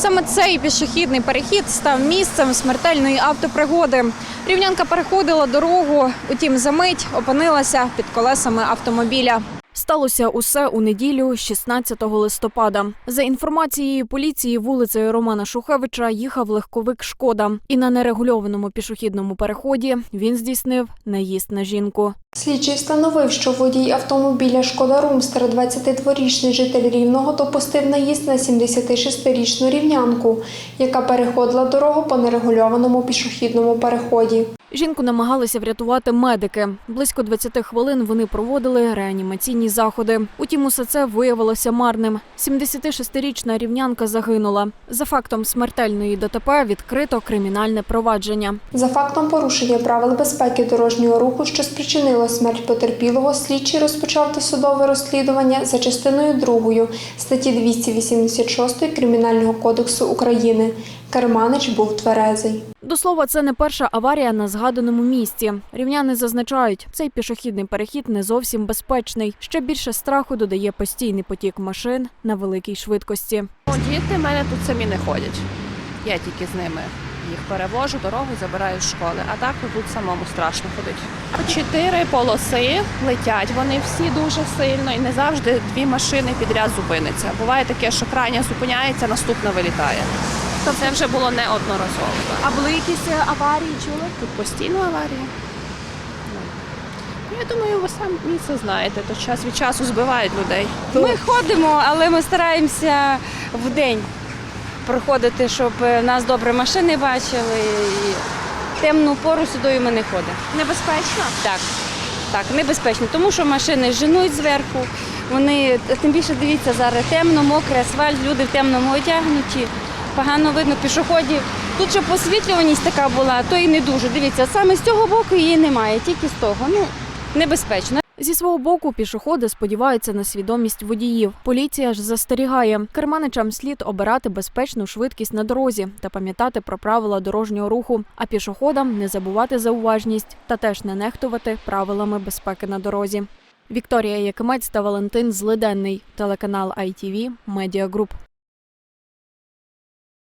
Саме цей пішохідний перехід став місцем смертельної автопригоди. Рівнянка переходила дорогу, утім за мить опинилася під колесами автомобіля. Сталося усе у неділю, 16 листопада. За інформацією поліції, вулицею Романа Шухевича їхав легковик Шкода, і на нерегульованому пішохідному переході він здійснив наїзд на жінку. Слідчий встановив, що водій автомобіля Шкода Румстер, 22-річний житель Рівного, допустив наїзд на 76-річну рівнянку, яка переходила дорогу по нерегульованому пішохідному переході. Жінку намагалися врятувати медики. Близько 20 хвилин вони проводили реанімаційні заходи. Утім, усе це виявилося марним. 76-річна рівнянка загинула. За фактом смертельної ДТП відкрито кримінальне провадження. За фактом порушення правил безпеки дорожнього руху, що спричинило смерть потерпілого, слідчий розпочав досудове розслідування за частиною 2 статті 286 Кримінального кодексу України. Керманич був тверезий. До слова, це не перша аварія на згаданому місці. Рівняни зазначають, цей пішохідний перехід не зовсім безпечний. Ще більше страху додає постійний потік машин на великій швидкості. Діти в мене тут самі не ходять. Я тільки з ними їх перевожу, дорогу забираю з школи. А так тут самому страшно ходити. Чотири полоси летять. Вони всі дуже сильно і не завжди дві машини підряд зупиняться. Буває таке, що крайня зупиняється, наступна вилітає. То це вже було неодноразово. А були якісь аварії? Чули? Тут постійно аварії. Ну, Я думаю, ви самі це знаєте, то час від часу збивають людей. Ми ходимо, але ми стараємося в день проходити, щоб е, нас добре машини бачили. І темну пору сюди ми не ходимо. Небезпечно? Так, так, небезпечно, тому що машини женуть зверху. Вони тим більше дивіться зараз темно, мокрий асфальт, люди в темному одягнуті. Погано видно пішоходів. Тут ще посвітлюваність така була, то і не дуже. Дивіться, саме з цього боку її немає, тільки з того. Ну, небезпечно. Зі свого боку пішоходи сподіваються на свідомість водіїв. Поліція ж застерігає, керманичам слід обирати безпечну швидкість на дорозі та пам'ятати про правила дорожнього руху, а пішоходам не забувати за уважність та теж не нехтувати правилами безпеки на дорозі. Вікторія Якимець та Валентин Злиденний, телеканал ITV, Group.